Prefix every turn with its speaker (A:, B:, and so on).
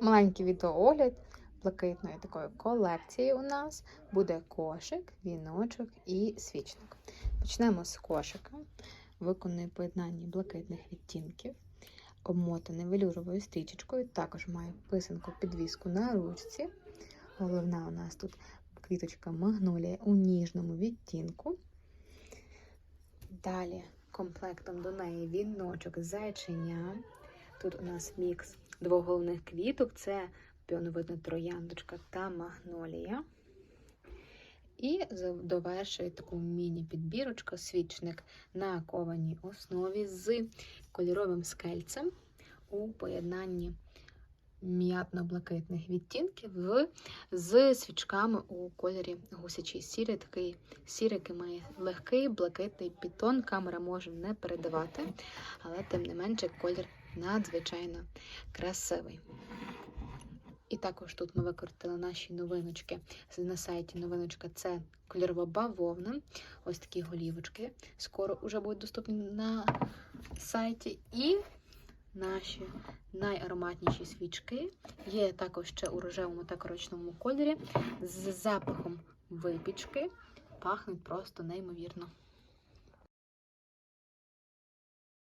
A: Маленький відеоогляд блакитної такої колекції у нас буде кошик, віночок і свічник. Почнемо з кошика. Виконаний поєднання блакитних відтінків, обмотаний велюровою стрічечкою. Також має писанку підвіску на ручці. Головна у нас тут квіточка магнолія у ніжному відтінку. Далі комплектом до неї віночок зайчиня. Тут у нас мікс двох головних квіток: це піоновидна трояндочка та магнолія. І довершує таку міні-підбірочку, свічник на кованій основі з кольоровим скельцем у поєднанні м'ятно-блакитних відтінків з свічками у кольорі гусячий сірий. Такий сірий, який має легкий блакитний підтон. Камера може не передавати, але тим не менше колір надзвичайно красивий. І також тут ми використали наші новиночки на сайті новиночка це кольорова бавовна. Ось такі голівочки. Скоро вже будуть доступні на сайті. І наші найароматніші свічки є також ще у рожевому та коричневому кольорі з запахом випічки. Пахнуть просто неймовірно.